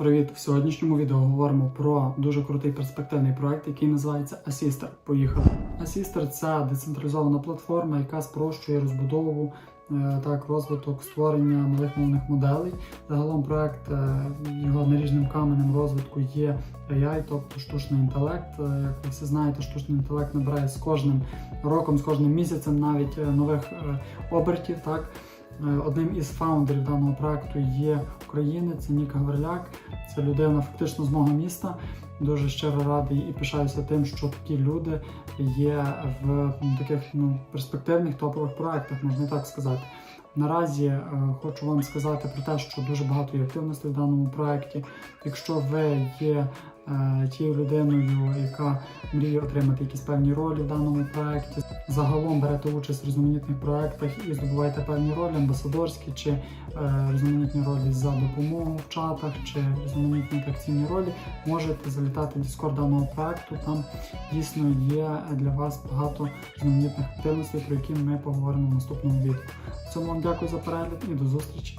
Привіт! В сьогоднішньому відео говоримо про дуже крутий перспективний проект, який називається Assister. Поїхали. Assister – це децентралізована платформа, яка спрощує розбудову, е, так, розвиток, створення малих мовних моделей. Загалом проект е, його наріжним каменем розвитку є AI, тобто штучний інтелект. Е, Як ви всі знаєте, штучний інтелект набирає з кожним роком, з кожним місяцем навіть нових обертів. Так. Е, Одним із фаундерів даного проекту є українець це Ніка Гверляк. Це людина фактично з мого міста. Дуже щиро радий і пишаюся тим, що такі люди є в таких ну, перспективних топових проектах, можна так сказати. Наразі е, хочу вам сказати про те, що дуже багато є активностей в даному проекті. Якщо ви є е, тією людиною, яка мріє отримати якісь певні ролі в даному проекті, загалом берете участь в різноманітних проектах і здобуваєте певні ролі, амбасадорські чи е, різноманітні ролі за допомогу в чатах, чи різноманітні акційні ролі, можете залітати в Discord даного проекту. Там дійсно є для вас багато різноманітних активностей, про які ми поговоримо в наступному відео. Цьому вам дякую за перегляд і до зустрічі.